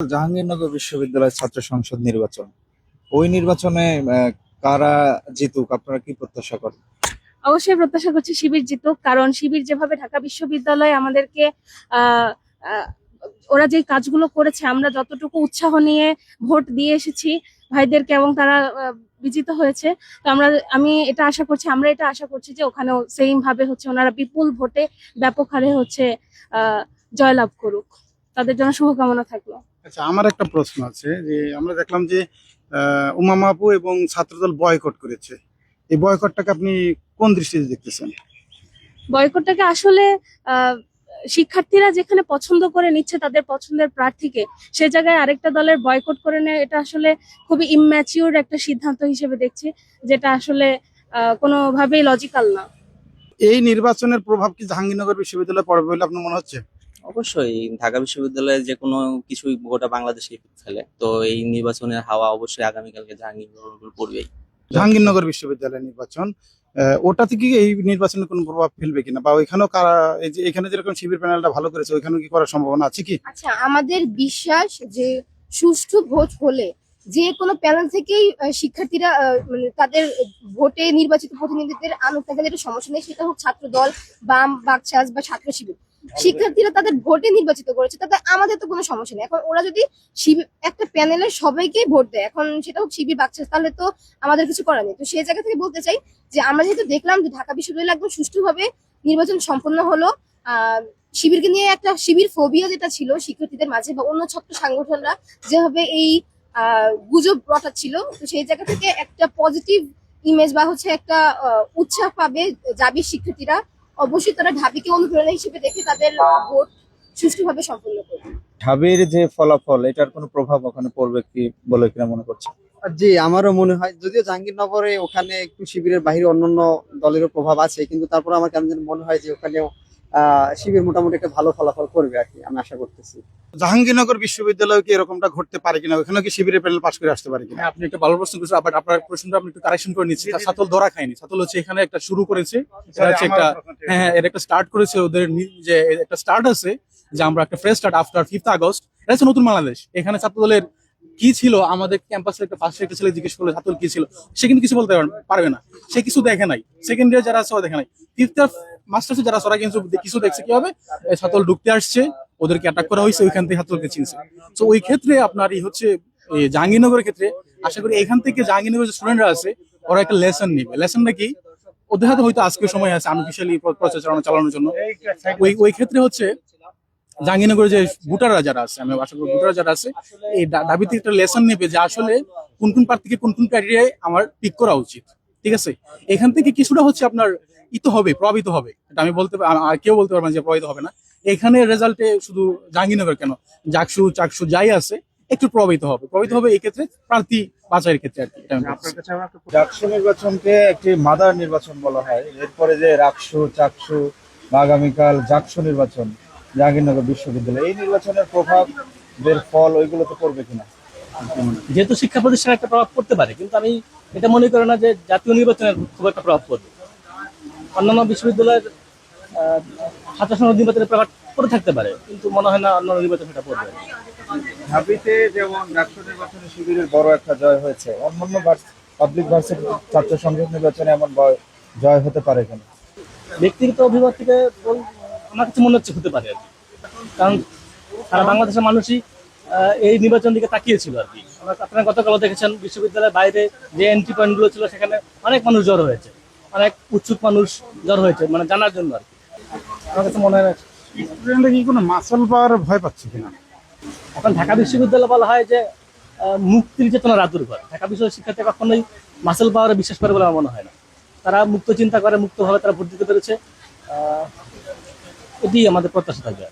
জাহাঙ্গীরনগর বিশ্ববিদ্যালয়ের ছাত্র সংসদ নির্বাচন। ওই নির্বাচনে কারা জিতুক, আপনারা কি প্রত্যাশা করেন? অবশ্যই প্রত্যাশা করছি শিবির জিতুক, কারণ শিবির যেভাবে ঢাকা বিশ্ববিদ্যালয়ে আমাদেরকে ওরা যে কাজগুলো করেছে, আমরা যতটুকু উৎসাহ নিয়ে ভোট দিয়ে এসেছি ভাইদেরকে এবং তারা বিজিত হয়েছে। তো আমরা, আমি এটা আশা করছি, আমরা এটা আশা করছি যে ওখানেও সেম ভাবে হচ্ছে ওনারা বিপুল ভোটে ব্যাপক হারে হচ্ছে জয়লাভ করুক। তাদের জন্য শুভকামনা থাকল। আচ্ছা আমার একটা প্রশ্ন আছে যে আমরা দেখলাম যে আহ, উমামা এবং ছাত্রদল বয়কট করেছে। এই বয়কটটাকে আপনি কোন দৃষ্টিতে দেখতেছেন? বয়কটটাকে আসলে শিক্ষার্থীরা যেখানে পছন্দ করে নিচ্ছে তাদের পছন্দের প্রার্থীকে সে জায়গায় আরেকটা দলের বয়কট করে নেয় এটা আসলে খুবই ইম্যাচিওর একটা সিদ্ধান্ত হিসেবে দেখছি যেটা আসলে কোনোভাবেই লজিক্যাল না। এই নির্বাচনের প্রভাব কি জাহাঙ্গীরনগর বিশ্ববিদ্যালয়ে পড়বে বলে আপনার মনে হচ্ছে? অবশ্যই ঢাকা বিশ্ববিদ্যালয়ে যে কোনো কিছুই গোটা বাংলাদেশে ফেলে। তো এই নির্বাচনের হাওয়া অবশ্যই আগামীকালকে জাহাঙ্গীরনগর পড়বেই জাহাঙ্গীরনগর বিশ্ববিদ্যালয় নির্বাচন আহ, ওটা থেকে এই নির্বাচনে কোনো প্রভাব ফেলবে কিনা? বা ওইখানেও কারা এই যে এখানে যেরকম শিবির প্যানেলটা ভালো করেছে ওইখানেও কি করার সম্ভাবনা আছে কি? আচ্ছা আমাদের বিশ্বাস যে সুষ্ঠু ভোট হলে যে কোনো প্যানেল থেকেই শিক্ষার্থীরা মানে তাদের ভোটে নির্বাচিত প্রতিনিধিদের আনুক তাদের এটা সমস্যা নেই সেটা হোক ছাত্র দল বাম বাকচাস বা ছাত্র শিবির। শিক্ষার্থীরা তাদের ভোটে নির্বাচিত করেছে, তাতে আমাদের তো কোনো সমস্যা নেই। এখন ওরা যদি একটা প্যানেলের সবাইকেই ভোট দেয়, এখন সেটা হোক শিবির বাকচাস তাহলে তো আমাদের কিছু করার নেই। তো সেই জায়গা থেকে বলতে চাই যে, আমরা যেহেতু দেখলাম যে ঢাকা বিশ্ববিদ্যালয়ে একদম সুষ্ঠুভাবে নির্বাচন সম্পন্ন হলো, আহ, শিবিরকে নিয়ে একটা শিবির ফোবিয়া যেটা ছিল শিক্ষার্থীদের মাঝে বা অন্য ছাত্র সংগঠনরা যেভাবে এই গুজব রটাচ্ছিল, তো সেই জায়গা থেকে একটা পজিটিভ ইমেজ বা হচ্ছে একটা উৎসাহ পাবে যাবি শিক্ষার্থীরা অবশ্যই তারা ঢাবিকে অনুপ্রেরণা হিসেবে দেখে তাদের ভোট সুষ্ঠুভাবে সম্পন্ন করবে। ঢাবির যে ফলাফল এটার কোনো প্রভাব ওখানে পড়বে কি বলে কিনা মনে করছে জি আমারও মনে হয় যদিও জাহাঙ্গীরনগরে ওখানে একটু শিবিরের বাহিরে অন্যান্য দলেরও প্রভাব আছে কিন্তু তারপর আমার কেন যেন মনে হয় যে ওখানেও শিবির মোটামুটি একটা ভালো ফলাফল করবে আর কি আমি আশা করতেছি। জাহাঙ্গীরনগর বিশ্ববিদ্যালয় কি এরকমটা ঘটতে পারে কিনা? ওখানেও কি শিবিরের প্যানেল পাশ করে আসতে পারে কিনা? হ্যাঁ আপনি একটা ভালো প্রশ্ন করেছেন বাট আপনার প্রশ্নটা আপনি একটু কারেকশন করে নিচ্ছি। সাতল ধরা খায়নি। সাতল হচ্ছে এখানে একটা শুরু করেছে এটা হচ্ছে একটা হ্যাঁ হ্যাঁ, এর একটা স্টার্ট করেছে ওদের যে একটা স্টার্ট আছে যে আমরা একটা fresh start after fifth August এটা হচ্ছে নতুন বাংলাদেশ। এখানে ছাত্রদলের কি ছিল? আমাদের ক্যাম্পাসের একটা ফার্স্ট একটা ছেলে জিজ্ঞেস করল ছাত্র কি ছিল? সে কিন্তু কিছু বলতে পার- পারবে না। সে কিছু দেখে নাই। সেকেন্ড ইয়ার যারা আছে দেখে নাই। ফিফথ মাস্টার্সে যারা ওরা কিন্তু কিছু দেখছে কি হবে ছাত্র ঢুকতে আসছে, ওদেরকে অ্যাটাক করা হয়েছে, ওইখান থেকে ছাত্রকে চিনছে। তো ওই ক্ষেত্রে আপনার এই হচ্ছে জাহাঙ্গীরনগরের ক্ষেত্রে, আশা করি এখান থেকে জাহাঙ্গীরনগর যে স্টুডেন্টরা আছে, ওরা একটা লেসন নিবে। লেসনটা কি? ওদের হাতে হয়তো আজকে সময় আছে আনঅফিসিয়ালি প্রচারণা চালানোর জন্য। ওই ওই ক্ষেত্রে হচ্ছে, জাহাঙ্গীরনগরের যে ভোটাররা যারা আছে, আমি আশা করি ভোটাররা যারা আছে, এই দাবিতে একটা লেসন নেবে যে আসলে কোন কোন প্রার্থীকে কোন কোন ক্রাইটেরিয়ায় আমার পিক করা উচিত। ঠিক আছে? এখান থেকে কিছুটা হচ্ছে আপনার ই তো হবে প্রভাবিত হবে। এটা আমি বলতে পা- আ- কেউ বলতে পারবেন যে প্রভাবিত হবে না। এখানে রেজাল্টে শুধু জাহাঙ্গীরনগর কেন? জাকসু চাকসু যাই আছে একটু প্রভাবিত হবে। প্রভাবিত হবে এই ক্ষেত্রে প্রার্থী বাছাইয়ের ক্ষেত্রে আর কি। ডাকসু নির্বাচনকে একটি মাদার নির্বাচন বলা হয়। এরপরে যে রাকসু চাকসু বা আগামীকাল জাকসু নির্বাচন জাহাঙ্গীরনগর বিশ্ববিদ্যালয়। এই নির্বাচনের প্রভাব এর ফল ওইগুলো তো পড়বে কিনা? যেহেতু শিক্ষা প্রতিষ্ঠানে একটা প্রভাব পড়তে পারে কিন্তু আমি এটা মনে করি না যে জাতীয় নির্বাচনের খুব একটা প্রভাব পড়বে। অন্যান্য বিশ্ববিদ্যালয়ের আহ, ছাত্র সংসদ নির্বাচনের প্রভাব পড়ে থাকতে পারে কিন্তু মনে হয় না অন্যান্য নির্বাচন সেটা পড়বে। ঢাবিতে যেমন ডাকসু নির্বাচনে শিবিরের বড় একটা জয় হয়েছে অন্যান্য পাবলিক ভার্সিটি ছাত্র সংসদ নির্বাচনে এমন জয় হতে পারে কেন? ব্যক্তিগত অভিমত থেকে আমার কাছে মনে হচ্ছে হতে পারে। কারণ সারা বাংলাদেশের মানুষই এই নির্বাচন দিকে তাকিয়েছিল আর কি। আপনারা গতকাল দেখেছেন বিশ্ববিদ্যালয়ের বাইরে যে এন্ট্রি পয়েন্টগুলো ছিল সেখানে অনেক মানুষ জ্বর হয়েছে। অনেক উৎসুক মানুষ জড় হয়েছে মানে জানার জন্য আর কি। আমার কাছে মনে হয় স্টুডেন্টরা কি কোনো মাসল পাওয়ার ভয় পাচ্ছে কিনা? এখন ঢাকা বিশ্ববিদ্যালয় বলা হয় যে মুক্তির চেতনার ঢাকা বিশ্ববিদ্যালয় শিক্ষার্থী কখনোই মাসেল পাওয়ারে বিশ্বাস করে বলে আমার মনে হয় না। তারা মুক্ত চিন্তা করে মুক্তভাবে তারা ভোট দিতে পেরেছে। আহ, এটি আমাদের প্রত্যাশা থাকবে